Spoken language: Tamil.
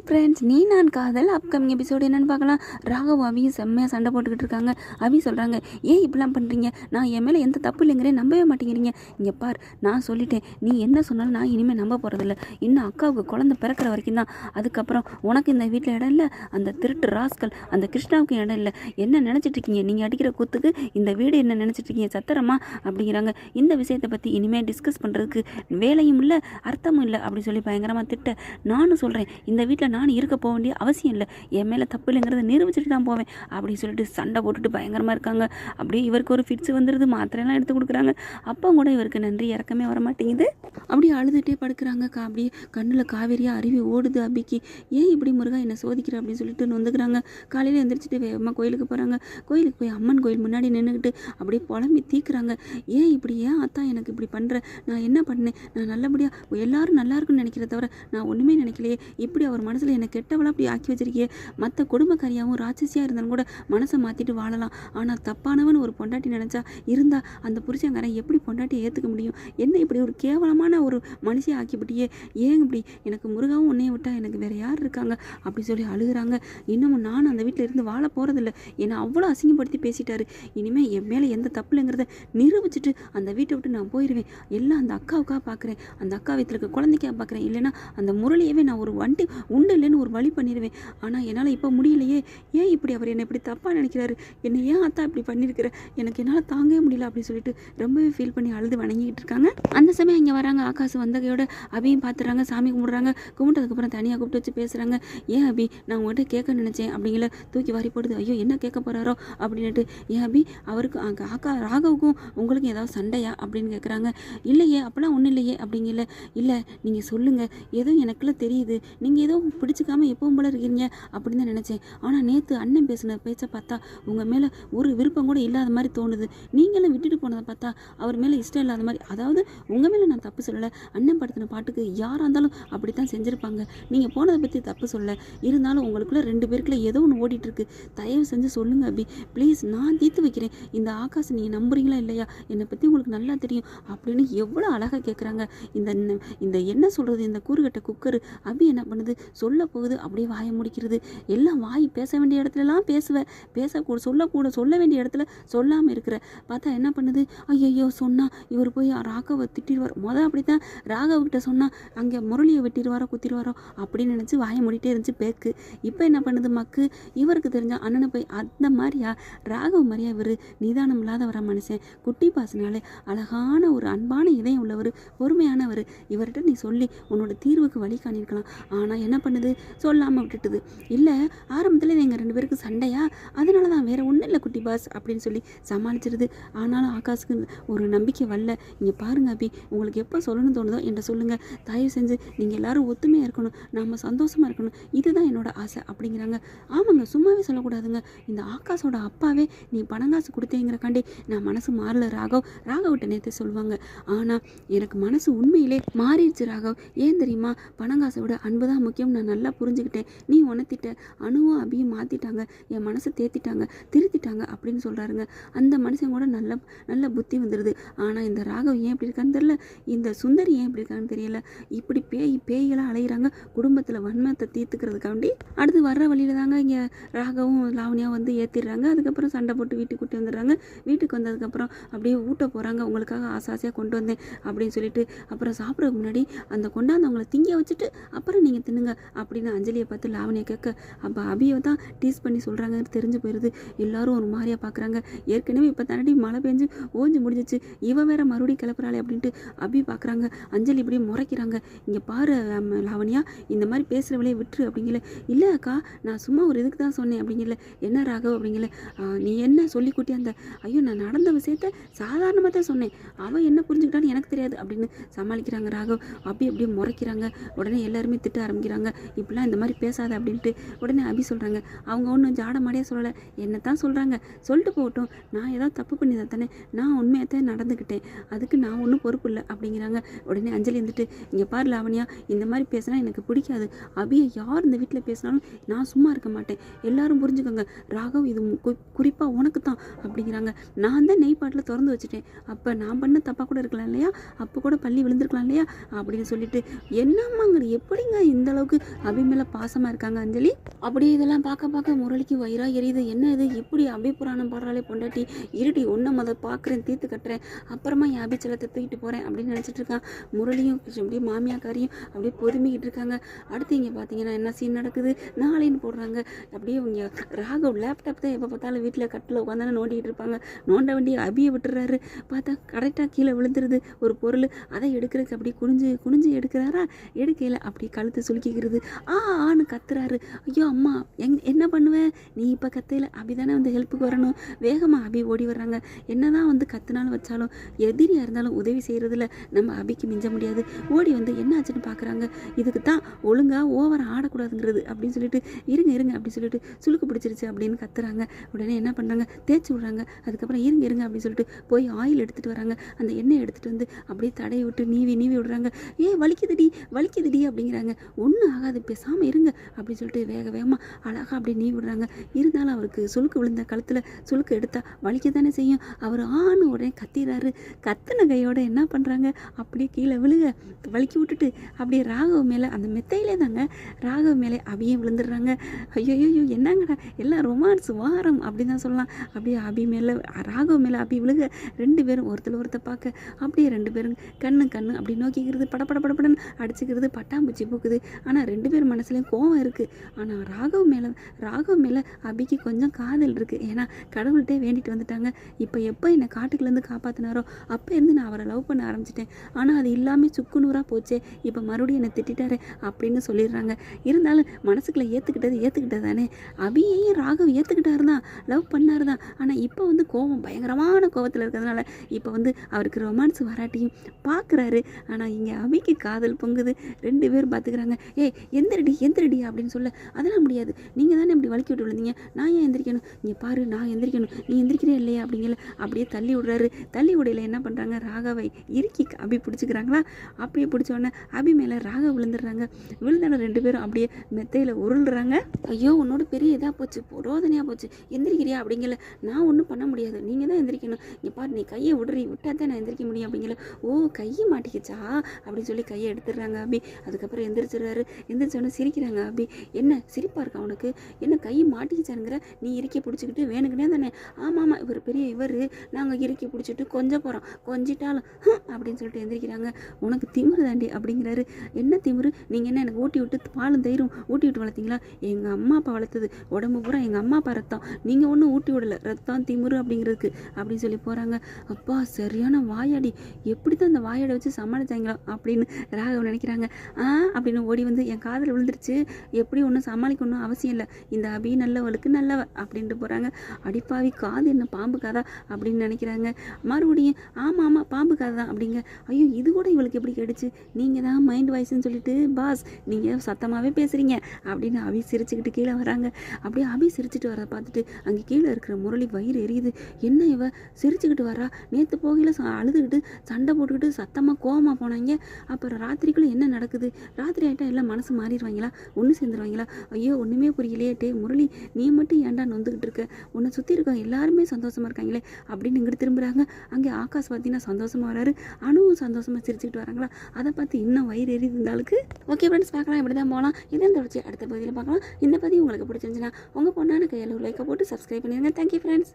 ஹாய் ஃப்ரெண்ட்ஸ் நீ நான் காதல். அப்கமிங் எபிசோடு என்னன்னு பார்க்கலாம். ராகவ் அவியும் செம்மையாக சண்டை போட்டுக்கிட்டு இருக்காங்க. அவி சொல்கிறாங்க ஏன் இப்படிலாம் பண்ணுறீங்க நான் என் மேலே எந்த தப்பு இல்லைங்கிறே நம்பவே மாட்டேங்கிறீங்க. இங்கே பார் நான் சொல்லிட்டேன் நீ என்ன சொன்னாலும் நான் இனிமேல் நம்ப போகிறதில்ல இன்னும் அக்காவுக்கு குழந்தை பிறக்கிற வரைக்கும் தான். அதுக்கப்புறம் உனக்கு இந்த வீட்டில் இடம் இல்லை. அந்த திருட்டு ராஸ்கல் அந்த கிருஷ்ணாவுக்கு இடம் இல்லை. என்ன நினச்சிட்ருக்கீங்க நீங்கள் அடிக்கிற குத்துக்கு இந்த வீடு என்ன நினச்சிட்டு இருக்கீங்க? சத்திரமா? அப்படிங்கிறாங்க. இந்த விஷயத்தை பற்றி இனிமேல் டிஸ்கஸ் பண்ணுறதுக்கு வேலையும் இல்லை அர்த்தமும் இல்லை. அப்படி சொல்லி பயங்கரமாக திட்ட. நானும் சொல்கிறேன் இந்த வீட்டில் நான் இருக்க போக வேண்டிய அவசியம் இல்லை. என் மேலே தப்பு இல்லைங்கிறத நிரூபிச்சுட்டு தான் போவேன். அப்படின்னு சொல்லிட்டு சண்டை போட்டுட்டு பயங்கரமாக இருக்காங்க. அப்படியே இவருக்கு ஒரு ஃபிட்ஸ் வந்துடுது மாத்திரையெல்லாம் எடுத்து கொடுக்குறாங்க. அப்போ கூட இவருக்கு நன்றி. இறக்கமே வர மாட்டேங்குது அப்படியே அழுதுகிட்டே படுக்கிறாங்க கா அப்படியே கண்ணில் காவேரியாக அருவி ஓடுது அபிக்கு. ஏன் இப்படி முருகா என்னை சோதிக்கிற? அப்படின்னு சொல்லிட்டு நொந்துக்கிறாங்க. காலையில் எந்திரிச்சிட்டு வேகமாக கோயிலுக்கு போகிறாங்க கோயிலுக்கு போய் அம்மன் கோயில் முன்னாடி நின்றுக்கிட்டு அப்படியே புலம்பி தீக்குறாங்க. ஏன் இப்படி? ஏன் அத்தா எனக்கு இப்படி பண்ணுற நான் என்ன பண்ணேன்? நான் நல்லபடியாக எல்லாரும் நல்லா இருக்குன்னு நினைக்கிறத தவிர நான் ஒன்றுமே நினைக்கலையே. இப்படி அவர் மனசில் என்னை கெட்டவளா அப்படி ஆக்கி வச்சிருக்கியே? மற்ற குடும்பக்காரியாகவும் ராட்சசியாக இருந்தாலும் கூட மனசை மாற்றிட்டு வாழலாம். ஆனால் தப்பானவன் ஒரு பொண்டாட்டி நினச்சா இருந்தால் அந்த புருஷங்காரன் எப்படி பொண்டாட்டியை ஏற்றுக்க முடியும்? என்ன இப்படி ஒரு கேவலமான ஒரு மனுஷியை ஆக்கிவிட்டியே? ஏன் இப்படி? எனக்கு முருகாவும் உன்னைய விட்டா எனக்கு வேற யார் இருக்காங்க? அப்படி சொல்லி அழுகுறாங்க. இன்னமும் நானும் அந்த வீட்டில் இருந்து வாழ போகிறதில்ல என்னை அவ்வளோ அசிங்கப்படுத்தி பேசிட்டாரு. இனிமேல் என் மேலே எந்த தப்பு இல்லைங்கிறத நிரூபிச்சுட்டு அந்த வீட்டை விட்டு நான் போயிடுவேன் எல்லாம் அந்த அக்காவுக்காக பார்க்குறேன் அந்த அக்கா வீட்டில் இருக்க குழந்தைக்காக பார்க்குறேன் இல்லைன்னா அந்த முரளியவே நான் ஒரு வண்டி உண்டு இல்லைன்னு ஒரு வழி பண்ணிடுவேன் ஆனால் என்னால் இப்போ முடியலையே. ஏன் இப்படி அவர் என்னை இப்படி தப்பாக நினைக்கிறாரு? என்னை ஏன் அத்தா இப்படி பண்ணியிருக்கிற எனக்கு என்னால் தாங்கவே முடியல அப்படின்னு சொல்லிட்டு ரொம்பவே ஃபீல் பண்ணி அழுது வணங்கிட்டு இருக்காங்க. அந்த சமயம் இங்கே வராங்க ஆகாசு வந்தகையோட அபியும் பார்த்துறாங்க சாமி கும்பிட்றாங்க. கும்பிட்டதுக்கப்புறம் தனியாக கூப்பிட்டு வச்சு பேசுகிறாங்க ஏன் அபி நான் உங்கள்கிட்ட கேட்க நினச்சேன் அப்படிங்கிற தூக்கி வாரி போடுது. ஐயோ என்ன கேட்க போகிறாரோ அப்படின்ட்டு ஏன் அபி அவருக்கு அங்க ஆக்கா ராகவுக்கும் உங்களுக்கும் ஏதாவது சண்டையா? அப்படின்னு கேட்குறாங்க இல்லையே அப்போலாம் ஒன்றும் இல்லையே அப்படிங்கல. இல்லை நீங்கள் சொல்லுங்கள் ஏதோ எனக்குள்ள தெரியுது. நீங்கள் ஏதோ பிடிச்சிக்காம எப்பவும் போல இருக்கிறீங்க அப்படின்னு தான் நினச்சேன். ஆனால் நேற்று அண்ணன் பேசின பேச்சை பார்த்தா உங்கள் மேலே ஒரு விருப்பம் கூட இல்லாத மாதிரி தோணுது. நீங்களும் விட்டுட்டு போனதை பார்த்தா அவர் மேலே இஷ்டம் இல்லாத மாதிரி அதாவது உங்கள் மேலே நான் தப்பு சொல்லலை அண்ணன் படுத்தின பாட்டுக்கு யாராக இருந்தாலும் அப்படி தான் செஞ்சுருப்பாங்க. நீங்கள் போனதை பற்றி தப்பு சொல்ல இருந்தாலும் உங்களுக்குள்ள ரெண்டு பேருக்குள்ள ஏதோ ஒன்று ஓடிட்டுருக்கு தயவு செஞ்சு சொல்லுங்க அபி. ப்ளீஸ் நான் தீர்த்து வைக்கிறேன். இந்த ஆகாஷ் நீங்கள் நம்புறீங்களா இல்லையா? என்னை பற்றி உங்களுக்கு நல்லா தெரியும் அப்படின்னு எவ்வளோ அழகாக கேட்குறாங்க இந்த இந்த என்ன சொல்கிறது இந்த கூறுகட்ட குக்கர். அபி என்ன பண்ணுது? சொல்ல போகுது அப்படியே வாயை முடிக்கிறது. எல்லாம் வாய் பேச வேண்டிய இடத்துலலாம் பேசுவேன் பேசக்கூட சொல்லக்கூட சொல்ல வேண்டிய இடத்துல சொல்லாமல் இருக்கிற. பார்த்தா என்ன பண்ணுது? ஐயோ சொன்னால் இவர் போய் ராகவை திட்டிடுவார். மொதல் அப்படி தான் ராகவக்கிட்ட சொன்னால் அங்கே முரளியை வெட்டிடுவாரோ குத்திடுவாரோ அப்படின்னு நினச்சி வாயை முடிட்டே இருந்துச்சு பேக்கு. இப்போ என்ன பண்ணுது மக்கு? இவருக்கு தெரிஞ்ச அண்ணனை போய் அந்த மாதிரியா? ராகவ் மாதிரியா இவர்? நிதானம் இல்லாத வர மனுஷன். குட்டி பாசனாலே அழகான ஒரு அன்பான இதயம் உள்ளவர் பொறுமையானவர். இவர்கிட்ட நீ சொல்லி உன்னோட தீர்வுக்கு வழி காணியிருக்கலாம். ஆனால் என்ன பண்ணுது சொல்லாமல் விட்டுட்டுது. இல்லை ஆரம்பத்தில் எங்கள் ரெண்டு பேருக்கு சண்டையா? அதனால தான் வேறு ஒன்றும் இல்லை குட்டி பாஸ் அப்படின்னு சொல்லி சமாளிச்சிருது. ஆனாலும் ஆகாஷுக்கு ஒரு நம்பிக்கை வரல. இங்கே பாருங்க அபி உங்களுக்கு எப்போ சொல்லணும்னு தோணுதோ என்கிட்ட சொல்லுங்கள் தயவு செஞ்சு நீங்கள் எல்லாரும் ஒத்துமையாக இருக்கணும். நம்ம சந்தோஷமாக இருக்கணும். இதுதான் என்னோட ஆசை அப்படிங்கிறாங்க. ஆமாங்க சும்மாவே சொல்லக்கூடாதுங்க. இந்த ஆகாஷோட அப்பாவே நீ பணங்காசு கொடுத்தேங்கிறக்காண்டி நான் மனசு மாறல ராகவ். ராகவ்கிட்ட நேற்று சொல்லுவாங்க. ஆனால் எனக்கு மனசு உண்மையிலே மாறிடுச்சு ராகவ். ஏன் தெரியுமா? பணங்காசை விட அன்பு தான் முக்கியம் நான் நல்லா புரிஞ்சுக்கிட்டேன். நீ உணர்த்திட்ட அணுவும் அபியும் மாற்றிட்டாங்க என் மனசை தேத்திட்டாங்க. திருத்திட்டாங்க அப்படின்னு சொல்கிறாருங்க அந்த மனுஷன் கூட நல்ல நல்ல புத்தி வந்துடுது ஆனால் இந்த ராகவ் ஏன் இப்படி இருக்கான்னு தெரியல. இந்த சுந்தரி ஏன் இப்படி இருக்கான்னு தெரியல. இப்படி பேய் பேய்களாக அலையிறாங்க. குடும்பத்தில் வன்மத்தை தீர்த்துக்கிறதுக்காண்டி அடுத்து வர்ற வழியில் தாங்க இங்கே ராகவும் லாவணியாக வந்து ஏற்றிடுறாங்க அதுக்கப்புறம் சண்டை போட்டு வீட்டுக்கு கூட்டி வந்துடுறாங்க. வீட்டுக்கு வந்ததுக்கப்புறம் அப்படியே ஊட்ட போகிறாங்க உங்களுக்காக ஆசாசியாக கொண்டு வந்தேன் அப்படின்னு சொல்லிட்டு அப்புறம் சாப்பிட்றதுக்கு முன்னாடி அந்த கொண்டாந்தவங்களை திங்க வச்சுட்டு அப்புறம் நீங்கள் தின்னுங்க. அப்படின்னு அஞ்சலியை பார்த்து லாவணியை கேட்க அப்போ அபியை தான் டீஸ் பண்ணி சொல்கிறாங்கன்னு தெரிஞ்சு போயிடுது எல்லாரும் ஒரு மாதிரியாக பார்க்குறாங்க ஏற்கனவே இப்போ தானடி மழை பெஞ்சு ஓஞ்சு முடிஞ்சிச்சு. இவ வேற மறுபடியும் கிளப்புறாளே அப்படின்ட்டு அபி பார்க்குறாங்க அஞ்சலி இப்படியே முறைக்கிறாங்க. இங்கே பாரு லாவணியா இந்த மாதிரி பேசுகிறவளே விட்டுரு அப்படிங்கல. இல்லை அக்கா நான் சும்மா ஒரு இதுக்கு தான் சொன்னேன் அப்படிங்கல. என்ன ராகவ்? அப்படிங்கல. நீ என்ன சொல்லி கூட்டி அந்த ஐயோ நான் நடந்த விஷயத்த சாதாரணமாக தான் சொன்னேன். அவன் என்ன புரிஞ்சுக்கிட்டான்னு எனக்கு தெரியாது அப்படின்னு சமாளிக்கிறாங்க ராகவ். அப்படி அப்படியே முறைக்கிறாங்க. உடனே எல்லாருமே திட்ட ஆரம்பிக்கிறாங்க. இப்படிலாம் இந்த மாதிரி பேசாத அப்படின்ட்டு உடனே அபி சொல்கிறாங்க அவங்க ஒன்றும் ஜாட மாடியாக சொல்லலை. என்ன தான் சொல்கிறாங்க சொல்லிட்டு போகட்டும். நான் ஏதாவது தப்பு பண்ணி தானே. நான் உண்மையாக நடந்துக்கிட்டேன். அதுக்கு நான் ஒன்றும் பொறுப்பு இல்லை அப்படிங்கிறாங்க. உடனே அஞ்சலி இருந்துட்டு இங்கே பாரு லாவணியா இந்த மாதிரி பேசினா எனக்கு பிடிக்காது. அபியை யார் இந்த வீட்டில் பேசினாலும் நான் சும்மா இருக்க மாட்டேன். எல்லாரும் புரிஞ்சுக்கோங்க. ராகவ் இது குறிப்பாக உனக்கு தான் அப்படிங்கிறாங்க. நான் தான் நெய் பாட்டில் திறந்து வச்சுட்டேன். அப்போ நான் பண்ண தப்பாக கூட இருக்கலாம் இல்லையா? அப்போ கூட பள்ளி விழுந்திருக்கலாம் இல்லையா? அப்படின்னு சொல்லிட்டு என்னம்மாங்க எப்படிங்க இந்த அளவுக்கு அபி மேலே பாசமாக இருக்காங்க அஞ்சலி? அப்படியே இதெல்லாம் பார்க்க பார்க்க முரளிக்கு வயிறா எரியுது. என்ன இது? இப்படி அபி புராணம் பாடுறாலே பொண்டாட்டி. இருடி ஒன்றை முத பார்க்குறேன் தீர்த்து கட்டுறேன். அப்புறமா என் அபிச்சலத்தை தூக்கிட்டு போகிறேன் அப்படின்னு நினச்சிட்டு இருக்கான். முரளியும் அப்படியே மாமியாக்காரியும் அப்படியே பொறுமிக்கிட்டு இருக்காங்க. அடுத்து இங்கே பார்த்தீங்கன்னா என்ன சீன் நடக்குது? நாளைன்னு போடுறாங்க. அப்படியே இங்கே ராகவ் லேப்டாப் தான் எப்போ பார்த்தாலும் வீட்டில் கட்டில் உட்காந்தானே நோண்டிகிட்டு இருப்பாங்க. நோண்ட வேண்டிய அபியை விட்டுறாரு. பார்த்தா கரெக்டாக கீழே விழுந்துருது ஒரு பொருள். அதை எடுக்கிறதுக்கு அப்படியே குனிஞ்சு குனிஞ்சு எடுக்கிறாரா? எடுக்கையில் அப்படி கழுத்து சுலுக்கிக்கிறது ஆ ஆன்னு கத்துறாரு. ஐயோ அம்மா எங் என்ன பண்ணுவேன் நீ இப்போ கத்தையில் அபி தானே வந்து ஹெல்ப்புக்கு வரணும். வேகமாக அபி ஓடி வர்றாங்க. என்னதான் வந்து கத்துனாலும் வச்சாலும் எதிரியாக இருந்தாலும் உதவி செய்கிறதுல நம்ம அபிக்கு மிஞ்ச முடியாது. ஓடி வந்து என்ன ஆச்சுன்னு பார்க்குறாங்க இதுக்கு தான் ஒழுங்காக ஓவர ஆடக்கூடாதுங்கிறது அப்படின்னு சொல்லிட்டு இருங்க இருங்க அப்படின்னு சொல்லிட்டு சுளுக்கு பிடிச்சிருச்சு அப்படின்னு கத்துறாங்க. உடனே என்ன பண்ணுறாங்க தேய்ச்சி விட்றாங்க. அதுக்கப்புறம் இருங்க இருங்க அப்படின்னு சொல்லிட்டு போய் ஆயில் எடுத்துகிட்டு வராங்க. அந்த எண்ணெய் எடுத்துகிட்டு வந்து அப்படியே தடையை விட்டு நீவி நீவி விடுறாங்க. ஏ வலிக்குதுடி வலிக்குதுடி அப்படிங்கிறாங்க. ஒன்றும் ஆகாது பேசாமல் இருங்க அப்படின்னு சொல்லிட்டு வேக வேகமாக அழகாக அப்படியே நீ விடுறாங்க. இருந்தாலும் அவருக்கு சுழுக்கு விழுந்த கழுத்தில் சுழுக்கு எடுத்தால் வலிக்க தானே செய்யும். அவர் ஆணு உடனே கத்திடுறாரு கத்தின கையோட என்ன பண்ணுறாங்க அப்படியே கீழே விழுக. வலிக்கி விட்டுட்டு அப்படியே ராகவ மேலே அந்த மெத்தையிலே தாங்க ராகவ மேலே அபியே விழுந்துடுறாங்க. ஐயோ ஐயோ என்னங்கடா? எல்லாம் ரொமான்ஸ் வாரம் அப்படின்னு தான் சொல்லலாம். அப்படியே அபி மேலே ராகவ மேலே அபி விழுக. ரெண்டு பேரும் ஒருத்தர் ஒருத்தர் பார்க்க அப்படியே ரெண்டு பேரும் கண்ணு கண்ணு அப்படி நோக்கிக்கிறது படபட படப்படன்னு அடிச்சுக்கிறது பட்டாம்பூச்சி பூக்குது. ஆனால் ரெண்டு பேர் மனசுலேயும் கோவம் இருக்குது ஆனால் ராகவ் மேலே ராகவ் மேலே அபிக்கு கொஞ்சம் காதல் இருக்குது ஏன்னா கடவுள்கிட்டே வேண்டிட்டு வந்துட்டாங்க. இப்போ எப்போ என்னை காட்டுக்குள்ளேருந்து காப்பாற்றினாரோ அப்போ இருந்து நான் அவரை லவ் பண்ண ஆரம்பிச்சிட்டேன். ஆனால் அது இல்லாமல் சுக்குநூறாக போச்சே. இப்போ மறுபடியும் என்னை திட்டாரு அப்படின்னு சொல்லிடுறாங்க. இருந்தாலும் மனசுக்குள்ளே ஏற்றுக்கிட்டது ஏற்றுக்கிட்டது தானே அபியையும் ராகவ் ஏற்றுக்கிட்டாரு தான் லவ் பண்ணாரு தான் ஆனால் இப்போ வந்து கோவம் பயங்கரமான கோவத்தில் இருக்கிறதுனால இப்போ வந்து அவருக்கு ரொமான்ஸ் வராட்டியும் பார்க்குறாரு ஆனால் இங்கே அபிக்கு காதல் பொங்குது. ரெண்டு பேரும் பார்த்துக்கிறாங்க ஏய் எந்திரடி எந்திரடி அப்படின்னு சொல்ல அதெல்லாம் முடியாது. நீங்கள் தானே இப்படி வலிக்கி விட்டு விழுந்தீங்க நான் ஏன் எந்திரிக்கணும்? இங்கே பாரு நான் எந்திரிக்கணும். நீ எந்திரிக்கிறே இல்லையா அப்படிங்கல. அப்படியே தள்ளி விடுறாரு. தள்ளி விடையில என்ன பண்ணுறாங்க ராகாவை இறுக்கி அபி பிடிச்சிக்கிறாங்களா? அப்படியே பிடிச்ச உடனே அபி மேலே ராக விழுந்துடுறாங்க. விழுந்தோட ரெண்டு பேரும் அப்படியே மெத்தையில் உருள்றாங்க. ஐயோ உன்னோட பெரிய இதாக போச்சு. ரோதனையாக போச்சு. எந்திரிக்கிறியா அப்படிங்கல. நான் ஒன்றும் பண்ண முடியாது. நீங்கள் தான் எந்திரிக்கணும். இங்கே பாரு நீ கையை விடுறி விட்டா தான் நான் எந்திரிக்க முடியும் அப்படிங்கல. ஓ கையை மாட்டிக்கிச்சா? அப்படின்னு சொல்லி கையை எடுத்துடுறாங்க அபி. அதுக்கப்புறம் எந்திரிச்சிடுறாரு. எந்திரிச்சோடனே சிரிக்கிறாங்க அபி. என்ன? சிரிப்பாக இருக்கா அவனுக்கு என்ன கை மாட்டிக்கிச்சானுங்கிற? நீ இறுக்கி பிடிச்சிக்கிட்டு வேணுக்குனே தானே? ஆமாம் ஆமாம் இவர் பெரிய இவர். நாங்கள் இறுக்கி பிடிச்சிட்டு கொஞ்சம் போகிறோம் கொஞ்சிட்டாலும் அப்படின்னு சொல்லிட்டு எந்திரிக்கிறாங்க. உனக்கு திமிரு தாண்டி அப்படிங்கிறாரு. என்ன திமிரு? நீங்கள் என்ன எனக்கு ஊட்டி விட்டு பாலும் தயிரும் ஊட்டி விட்டு வளர்த்தீங்களா? எங்கள் அம்மா அப்பா வளர்த்தது. உடம்பு பூரா எங்கள் அம்மா அப்பா ரத்தம். நீங்கள் ஒன்றும் ஊட்டி விடலை. ரத்தம் திமிரு அப்படிங்கிறதுக்கு அப்படின்னு சொல்லி போகிறாங்க அப்பா சரியான வாயாடி. எப்படி தான் அந்த வாயாடை வச்சு சமாளித்தாங்களோ அப்படின்னு ராகவ் நினைக்கிறாங்க. ஆ அப்படின்னு ஓடி வந்து என் காதில் விழுந்துருச்சு. எப்படி ஒன்றும் சமாளிக்கணும் அவசியம் இல்லை. இந்த அபி நல்லவளுக்கு நல்லவ அப்படின்ட்டு போகிறாங்க அடிப்பாவி காது என்ன பாம்பு காதா அப்படின்னு நினைக்கிறாங்க. மறுபடியும் ஆமாம் ஆமாம் பாம்பு காது தான் அப்படிங்க. ஐயோ இது கூட இவளுக்கு எப்படி கிடைச்சு நீங்கள் தான் மைண்ட் வாய்ஸ்ன்னு சொல்லிட்டு பாஸ் நீங்கள் சத்தமாகவே பேசுகிறீங்க அப்படின்னு அபி சிரிச்சுக்கிட்டு கீழே வராங்க. அப்படியே அபி சிரிச்சுட்டு வரதை பார்த்துட்டு அங்கே கீழே இருக்கிற முரளி வயிறு எரியுது. என்ன இவ? சிரிச்சுக்கிட்டு வரா நேற்று போகையில் ச- அழுதுகிட்டு சண்டை போட்டுக்கிட்டு சத்தமாக கோவமாக போனாங்க. அப்புறம் ராத்திரிக்குள்ளே என்ன நடக்குது? ராத்திரி ஆகிட்டா எல்லாம் மனசு மாறிடுவாங்களா? ஒன்று சேர்ந்துருவாங்களா? ஐயோ ஒன்றுமே புரியலையே. டே முரளி நீ மட்டும் ஏன்டா நொந்துக்கிட்டு இருக்க? உன்னை சுற்றி இருக்கவங்க எல்லாருமே சந்தோஷமாக இருக்காங்களே அப்படின்னு இங்கிட்டு திரும்புகிறாங்க அங்கே ஆகாஷ் பார்த்தீங்கன்னா சந்தோஷமாக வராரு. அணுவும் சந்தோஷமாக சிரிச்சுக்கிட்டு வராங்களா? அதை பார்த்து இன்னும் வயிறு எரியுது இந்த ஆளுக்கு. ஓகே ஃப்ரெண்ட்ஸ் பார்க்கலாம். இப்படி தான் போகலாம். இதை தொடர்ச்சி அடுத்த பகுதியில் பார்க்கலாம். இந்த பதிவு உங்களுக்கு பிடிச்சிருந்துச்சுன்னா உங்கள் பொண்ணான கையில் லைக்கை போட்டு சப்ஸ்கிரைப் பண்ணிடுங்க. Thank you friends